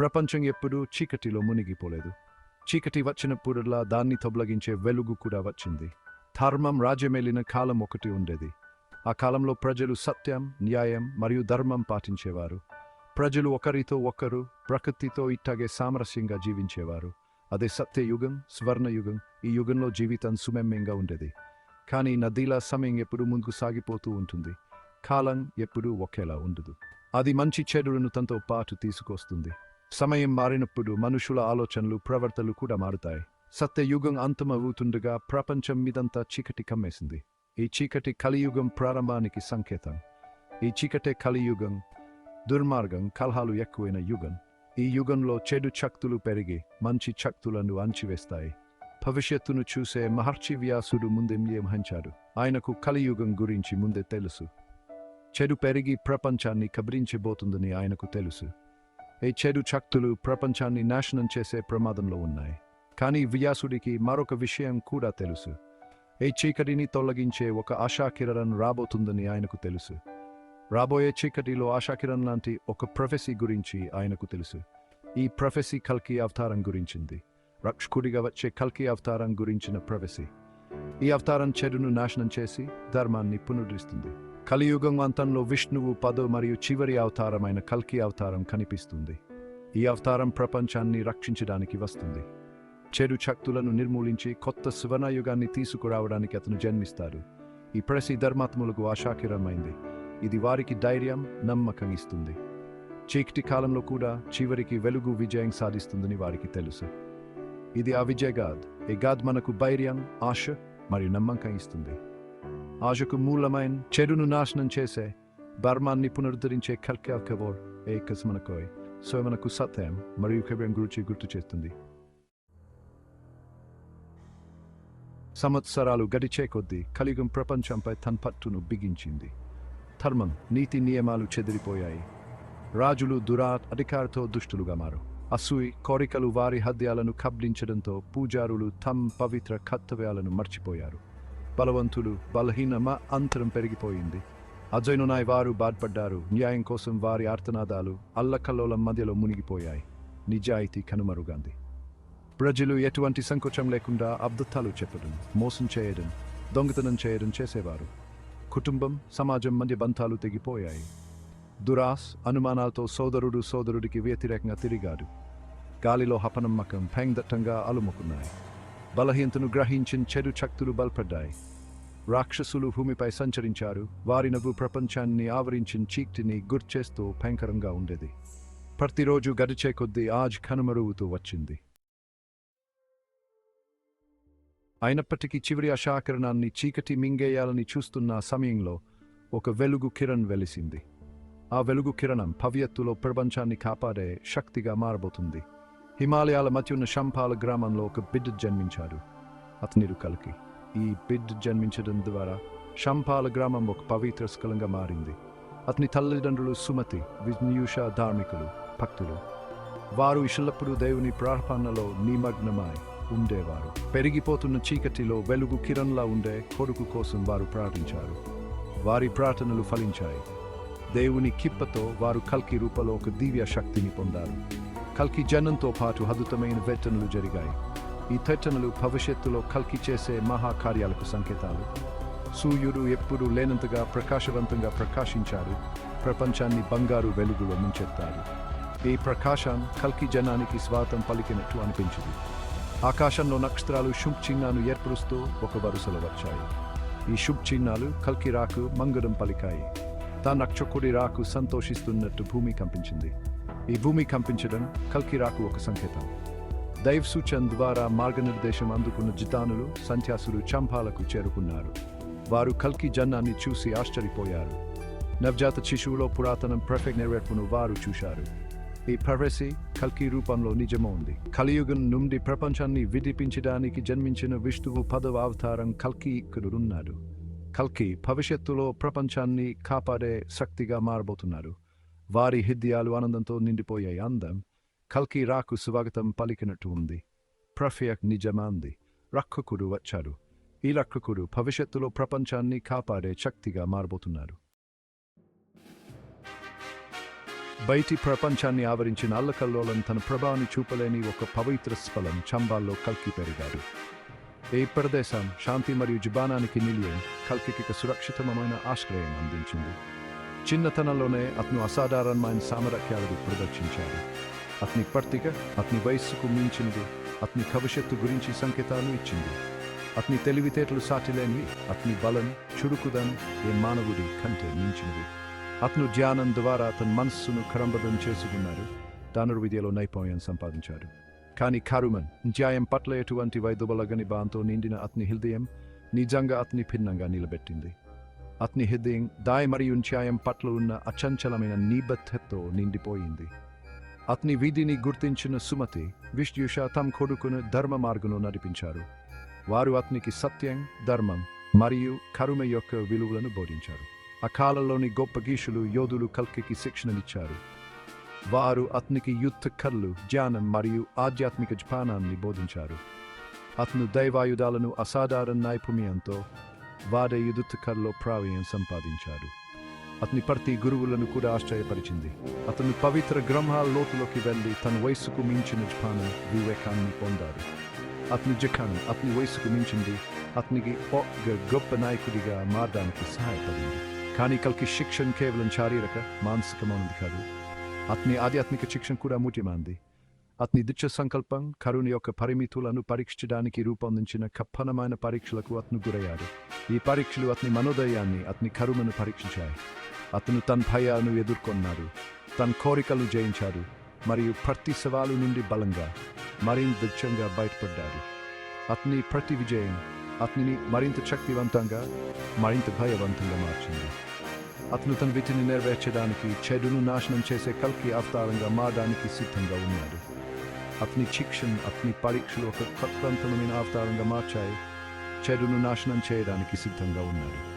ప్రపంచం ఎప్పుడూ చీకటిలో మునిగిపోలేదు. చీకటి వచ్చినప్పుడల్లా దాన్ని తొలగించే వెలుగు కూడా వచ్చింది. ధర్మం రాజ్యమేలిన కాలం ఒకటి ఉండేది. ఆ కాలంలో ప్రజలు సత్యం న్యాయం మరియు ధర్మం పాటించేవారు. ప్రజలు ఒకరితో ఒకరు ప్రకృతితో ఇట్టాగే సామరస్యంగా జీవించేవారు. అదే సత్యయుగం స్వర్ణయుగం ఈ యుగంలో జీవితం సుమెమ్యంగా ఉండేది. కానీ నదిలా సమయం ఎప్పుడు ముందుకు సాగిపోతూ ఉంటుంది. కాలం ఎప్పుడూ ఒకేలా ఉండదు. అది మంచి చెడులను తనతో పాటు తీసుకొస్తుంది. సమయం మారినప్పుడు మనుషుల ఆలోచనలు ప్రవర్తనలు కూడా మారుతాయి. సత్యయుగం అంతమవుతుండగా ప్రపంచం మీదంతా చీకటి కమ్మేసింది. ఈ చీకటి కలియుగం ప్రారంభానికి సంకేతం. ఈ చీకటే కలియుగం దుర్మార్గం కలహాలు ఎక్కువైన యుగం. ఈ యుగంలో చెడు శక్తులు పెరిగి మంచి శక్తులను అంచివేస్తాయి భవిష్యత్తును చూసే మహర్షి వ్యాసుడు ముందే వహించాడు ఆయనకు కలియుగం గురించి ముందే తెలుసు. చెడు పెరిగి ప్రపంచాన్ని కబరించబోతుందని ఆయనకు తెలుసు. ఈ చెడు శక్తులు ప్రపంచాన్ని నాశనం చేసే ప్రమాదంలో ఉన్నాయి. కానీ వ్యాసుడికి మరొక విషయం కూడా తెలుసు. ఈ చీకటిని తొలగించే ఒక ఆశాకిరణ్ రాబోతుందని ఆయనకు తెలుసు. రాబోయే చీకటిలో ఆశాకిరణ్ లాంటి ఒక ప్రొఫెసీ గురించి ఆయనకు తెలుసు. ఈ ప్రొఫెసీ కల్కి అవతారం గురించింది. రక్షకుడిగా వచ్చే కల్కి అవతారం గురించిన ప్రొఫెసీ ఈ అవతారం చెడును నాశనం చేసి ధర్మాన్ని పునరుద్ధరిస్తుంది. కలియుగం అంతంలో విష్ణువు పదో మరియు చివరి అవతారమైన కల్కి అవతారం కనిపిస్తుంది. ఈ అవతారం ప్రపంచాన్ని రక్షించడానికి వస్తుంది. చెడు శక్తులను నిర్మూలించి కొత్త సువర్ణయుగాన్ని తీసుకురావడానికి అతను జన్మిస్తాడు ఈ ప్రసి ధర్మాత్ములకు ఆశాకిరమైంది ఇది వారికి ధైర్యం నమ్మకం ఇస్తుంది. చీకటి కాలంలో కూడా చివరికి వెలుగు విజయం సాధిస్తుందని వారికి తెలుసు. ఇది ఆ విజయ గాద్. ఈ గాద్ మనకు ధైర్యం ఆశ మరియు నమ్మకం ఇస్తుంది. ఆశకు మూలమైన చెడును నాశనం చేసే బర్మాన్ని పునరుద్ధరించే కల్కవర్ ఏకస్ మనకోయ్ సో మనకు సత్యం మరియు కవ్యం గురించి గుర్తు చేస్తుంది. సంవత్సరాలు గడిచే కొద్దీ కలియుగం ప్రపంచంపై తన పట్టును బిగించింది. ధర్మం నీతి నియమాలు చెదిరిపోయాయి. రాజులు దురా అధికారతో దుష్టులుగా మారు. అసూయి కోరికలు వారి హద్యాలను కబ్లించడంతో పూజారులు తమ్ పవిత్ర కర్తవ్యాలను మర్చిపోయారు. బలవంతులు బలహీనమ అంతరం పెరిగిపోయింది. అజయనునాయ్ వారు బాధపడ్డారు. న్యాయం కోసం వారి ఆర్తనాదాలు అల్లకల్లోలం మధ్యలో మునిగిపోయాయి. నిజాయితీ కనుమరుగాంది. ప్రజలు ఎటువంటి సంకోచం లేకుండా అబ్దత్తాలు చెప్పడం మోసం చేయడం దొంగతనం చేయడం చేసేవారు. కుటుంబం సమాజం మధ్య బంధాలు తెగిపోయాయి. దురాస్ అనుమానాలతో సోదరుడు సోదరుడికి వ్యతిరేకంగా తిరిగాడు. గాలిలో హపనమ్మకం భయందట్టంగా అలుముకున్నాయి. బలహీనతను గ్రహించిన చెడు శక్తులు బలపడ్డాయి. రాక్షసులు భూమిపై సంచరించారు. వారి నవ్వు ప్రపంచాన్ని ఆవరించిన చీక్టిని గుర్చేస్తూ భయంకరంగా ఉండేది. ప్రతిరోజు గడిచే కొద్దీ ఆజ్ కనుమరుగుతూ వచ్చింది. అయినప్పటికీ చివరి అశాకరణాన్ని చీకటి మింగేయాలని చూస్తున్న సమయంలో ఒక వెలుగు కిరణ్ వెలిసింది. ఆ వెలుగు కిరణం భవ్యత్తులో ప్రపంచాన్ని కాపాడే శక్తిగా మారబోతుంది. హిమాలయాల మధ్య ఉన్న శంపాల గ్రామంలో ఒక బిడ్డ జన్మించాడు. అతనిరు కలికి ఈ బిడ్డ జన్మించడం ద్వారా శంపాల గ్రామం ఒక పవిత్ర స్థలంగా మారింది. అతని తల్లిదండ్రులు సుమతి విజ్ఞూష ధార్మికులు భక్తులు. వారు ఇషల్లప్పుడు దేవుని ప్రార్థనలో నిమగ్నమై ఉండేవారు. పెరిగిపోతున్న చీకటిలో వెలుగు కిరణ్లా ఉండే కొడుకు కోసం వారు ప్రార్థించారు. వారి ప్రార్థనలు ఫలించాయి. దేవుని కిప్పతో వారు కల్కి రూపంలో ఒక దివ్య శక్తిని పొందారు. కల్కి జనంతో పాటు అద్భుతమైన వెట్టనలు జరిగాయి. ఈ తెట్టనలు భవిష్యత్తులో కల్కి చేసే మహాకార్యాలకు సంకేతాలు. సూర్యుడు ఎప్పుడూ లేనంతగా ప్రకాశవంతంగా ప్రకాశించారు ప్రపంచాన్ని బంగారు వెలుగులో ముంచెత్తారు ఈ ప్రకాశం కల్కి జనానికి స్వాతం పలికినట్టు అనిపించింది. ఆకాశంలో నక్షత్రాలు శుభ్ చిహ్నాలు ఏర్పరుస్తూ ఒక వరుసలో వచ్చాయి. ఈ శుభ్ చిహ్నాలు కల్కి రాకు మంగళం పలికాయి. తా నక్షకుడి రాకు సంతోషిస్తున్నట్టు భూమి కంపించింది. ఈ భూమి కంపించడం కల్కిరాకు ఒక సంకేతం. దైవ్ సూచన ద్వారా మార్గనిర్దేశం అందుకున్న జితానులు సంధ్యాసులు చంపాలకు చేరుకున్నారు. వారు కల్కి జన్నాన్ని చూసి ఆశ్చర్యపోయారు. నవజాత శిశువులో పురాతనం పర్ఫెక్ట్ నెరవేర్పును వారు చూశారు. ఈ ప్రవేశి కల్కి రూపంలో నిజమవుంది కలియుగం నుండి ప్రపంచాన్ని విడిపించడానికి జన్మించిన విష్ణువు పదవ అవతారం కల్కి ఇక్కడున్నాడు కల్కి భవిష్యత్తులో ప్రపంచాన్ని కాపాడే శక్తిగా మారబోతున్నారు. వారి హృదయాలు ఆనందంతో నిండిపోయాయి. అందం కల్కి రాకు స్వాగతం పలికినట్టు ఉంది. ప్రఫియక్ నిజమాంది. రక్షకుడు వచ్చాడు. ఈ రక్షకుడు భవిష్యత్తులో ప్రపంచాన్ని కాపాడే శక్తిగా మారబోతున్నారు. బయటి ప్రపంచాన్ని ఆవరించిన అల్లకల్లోలం తన ప్రభావాన్ని చూపలేని ఒక పవిత్ర స్థలం చంబాల్లో కల్కి పెరిగాడు. ఈ ప్రదేశం శాంతి మరియు జుబానానికి నిలియం కల్కికి సురక్షితమైన ఆశ్రయం అందించింది. చిన్నతనంలోనే అతను అసాధారణమైన సామర్థ్యాలను ప్రదర్శించాడు. అతని పట్టిక అతని వయస్సుకు మించినది అతని భవిష్యత్తు గురించి సంకేతాలు ఇచ్చింది. అతని తెలివితేటలు సాటిలేనివి అతని బలం చురుకుదం ఏ మానవుడి కంటే మించినవి అతను ధ్యానం ద్వారా అతని మనస్సును క్రమబద్ధం చేసుకున్నాడు. ధనుర్విద్యలో నైపుణ్యం సంపాదించాడు. కానీ కారుమన్ న్యాయం పట్ల ఎటువంటి వైద్యులగని బాంతో నిండిన అతని హృదయం నిజంగా అతని భిన్నంగా నిలబెట్టింది. అతని హృదయం దాయ మరియు న్యాయం పట్ల ఉన్న అచంచలమైన నిబద్ధతతో నిండిపోయింది. అతని వీధిని గుర్తించిన సుమతి విష్ణుష తమ కొడుకును ధర్మ మార్గంలో నడిపించారు. వారు అతనికి సత్యం ధర్మం మరియు కరుమ యొక్క విలువలను బోధించారు. ఆ కాలంలోని గొప్ప గీషులు యోధులు కల్కికి శిక్షణనిచ్చారు. వారు అతనికి యుద్ధ కళ్ళు జ్ఞానం మరియు ఆధ్యాత్మిక జ్ఞానాన్ని బోధించారు. అతను దైవాయుధాలను అసాధారణ నైపుణ్యంతో వాడే యుద్ధ ప్రావీణ్యం సంపాదించాడు. అతని ప్రతి గురువులను కూడా ఆశ్చర్యపరిచింది. అతను పవిత్ర గ్రంథాల లోతులోకి వెళ్ళి తన వయస్సుకు మించిన జ్ఞానం వివేకాన్ని పొందారు అతని జఖాన్ అతని వయసుకు మించింది. అతనికి ఒక గొప్ప నాయకుడిగా మారడానికి సహాయపడింది. కానీ కల్కి శిక్షణ కేవలం శారీరక మానసికమైనది కాదు. అతని ఆధ్యాత్మిక శిక్షణ కూడా ముఖ్యమైనది. అతని దిత్య సంకల్పం కరుణ యొక్క పరిమితులను పరీక్షించడానికి రూపొందించిన కప్పనమైన పరీక్షలకు అతను గురయ్యాడు ఈ పరీక్షలు అతని మనోదయాన్ని అతని కరుమను పరీక్షించాయి అతను తన భయాలను ఎదుర్కొన్నాడు తన కోరికలు జయించాడు మరియు ప్రతి సవాలు నుండి బలంగా మరింత దృఢంగా బయటపడ్డాడు అతని ప్రతి విజయం అతనిని మరింత శక్తివంతంగా మరింత భయవంతంగా మార్చింది అతను తన విధిని నెరవేర్చడానికి చెడును నాశనం చేసే కల్కి అవతారంగా మారడానికి సిద్ధంగా ఉన్నాడు. అతని శిక్షణ అతని పరీక్షలు ఒక కొత్తవంతమైన అవతారంగా మార్చాయి. చెడును నాశనం చేయడానికి సిద్ధంగా ఉన్నాడు.